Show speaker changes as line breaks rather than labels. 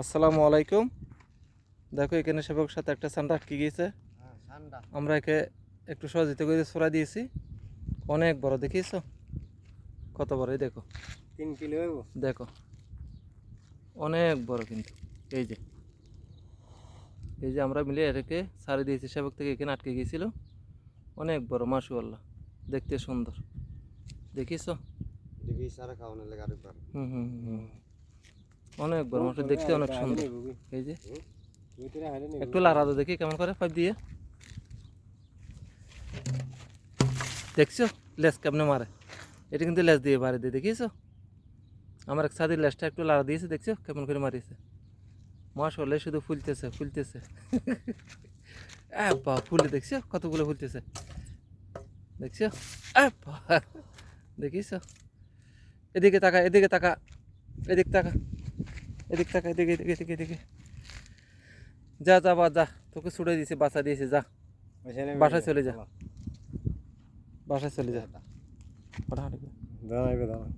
আসসালামু আলাইকুম। দেখো এখানে সেবক সাথে একটা সান্ডা আটকে গিয়েছে। আমরা একে একটু সহযোগিতা করে ছড়া দিয়েছি। অনেক বড় দেখিয়েছো? কত বড় দেখো।
তিন কিলো
দেখো অনেক বড় কিন্তু। এই যে এই যে আমরা মিলে এটাকে সারি দিয়েছি। সেবক থেকে এখানে আটকে গিয়েছিল। অনেক বড় মাসুয়াল্লাহ দেখতে সুন্দর। দেখিস
দেখি সারা খাওয়ানো লাগে আরেকবার।
হুম হুম, হুম। অনেক বড় মাছ দেখতে অনেক সুন্দর। এই যে একটু লাড়া দাও দেখি কেমন করে? পাইপ দিয়ে। দেখছ? লেস কেমনে মারে? এটা কিন্তু লেস দিয়ে বাড়ি দিয়ে দেখিয়েছো? আমার এক সাদির লেসটা একটু লাড়া দিয়েছে দেখছ? কেমন করে মারিয়েছে। মাসলে শুধু ফুলতেছে ফুলতেছে। বা ফুলে দেখছ? কতগুলো ফুলতেছে। দেখছ? দেখিছো এদিকে তাকা এদিকে তাকা এদিক তাকা। এদিক তাকা এদিকে এদিকে এদিকে এদিকে যা যা বা যা তোকে ছুটে দিয়েছি বাসা দিয়েছি যা বাসায় চলে যা। বাসায় চলে যা হাঁটাহাঁটি করে।
দাঁড়াইবে দাঁড়া